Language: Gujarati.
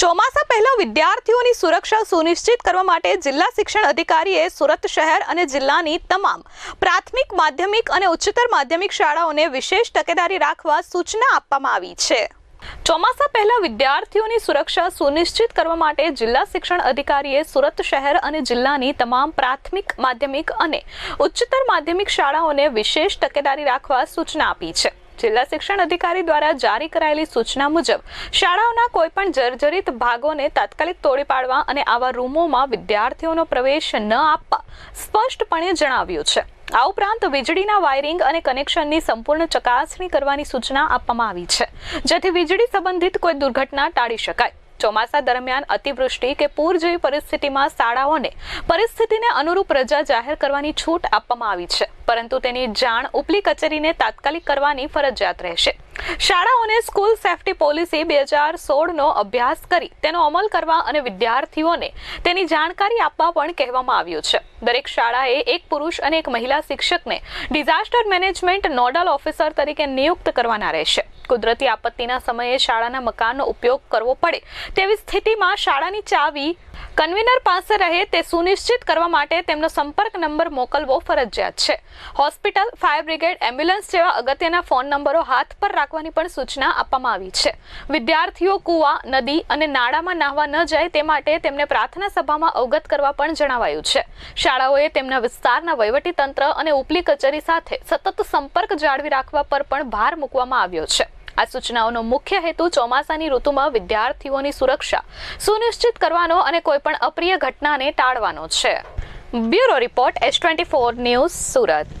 ચોમાસા પહેલા વિદ્યાર્થીઓની સુરક્ષા સુનિશ્ચિત કરવા માટે જિલ્લા શિક્ષણ અધિકારીએ સુરત શહેર અને જિલ્લાની તમામ પ્રાથમિક, માધ્યમિક અને ઉચ્ચતર માધ્યમિક શાળાઓને વિશેષ તકેદારી રાખવા સૂચના આપવામાં આવી છે. ચોમાસા પહેલા વિદ્યાર્થીઓની સુરક્ષા સુનિશ્ચિત કરવા માટે જિલ્લા શિક્ષણ અધિકારીએ સુરત શહેર અને જિલ્લાની તમામ પ્રાથમિક, માધ્યમિક અને ઉચ્ચતર માધ્યમિક શાળાઓને વિશેષ તકેદારી રાખવા સૂચના આપી છે. જિલ્લા શિક્ષણ અધિકારી દ્વારા જારી કરાયેલી સૂચના મુજબ, શાળાઓના કોઈપણ જર્જરિત ભાગોને તાત્કાલિક તોડી પાડવા અને આવા રૂમોમાં વિદ્યાર્થીઓનો પ્રવેશ ન આપવા સ્પષ્ટપણે જણાવ્યું છે. આ ઉપરાંત વીજળીના વાયરિંગ અને કનેક્શનની સંપૂર્ણ ચકાસણી કરવાની સૂચના આપવામાં આવી છે, જેથી વીજળી સંબંધિત કોઈ દુર્ઘટના ટાળી શકાય. ચોમાસા દરમિયાન અતિવૃષ્ટિ કે પૂર જેવી પરિસ્થિતિમાં શાળાઓને પરિસ્થિતિને અનુરૂપ રજા જાહેર કરવાની છૂટ આપવામાં આવી છે. પરંતુ તેની જાણ ઉપલી કચેરીને તાત્કાલિક કરવાની ફરજિયાત રહેશે. શાળાઓને સ્કૂલ સેફટી પોલિસી બે હજાર સોળનો અભ્યાસ કરી તેનો અમલ કરવા અને વિદ્યાર્થીઓને તેની જાણકારી આપવા પણ કહેવામાં આવ્યું છે. દરેક શાળાએ એક પુરુષ અને એક મહિલા શિક્ષકને ડિઝાસ્ટર મેનેજમેન્ટ નોડલ ઓફિસર તરીકે નિયુક્ત કરવાના રહેશે. કુદરતી આપત્તિના સમયે શાળાના મકાનનો ઉપયોગ કરવો પડે તેવી સ્થિતિમાં શાળાની ચાવી કન્વીનર પાસે રહે તે સુનિશ્ચિત કરવા માટે તેમનો સંપર્ક નંબર મોકલવો ફરજિયાત છે. હોસ્પિટલ, ફાયર બ્રિગેડ, એમ્બ્યુલન્સ જેવા અગત્યના ફોન નંબરો હાથ પર રાખવાની પણ સૂચના આપવામાં આવી છે. વિદ્યાર્થીઓ કૂવા, નદી અને નાળામાં નાહવા ન જાય તે માટે તેમને પ્રાર્થના સભામાં અવગત કરવા પણ જણાવાયું છે. શાળાઓએ તેમના વિસ્તારના વહીવટી તંત્ર અને ઉપલી કચેરી સાથે સતત સંપર્ક જાળવી રાખવા પર પણ ભાર મૂકવામાં આવ્યો છે. આ સૂચનાઓનો મુખ્ય હેતુ ચોમાસાની ઋતુમાં વિદ્યાર્થીઓની સુરક્ષા સુનિશ્ચિત કરવાનો અને કોઈપણ અપ્રિય ઘટનાને ટાળવાનો છે. Bureau report S twenty four news, Surat.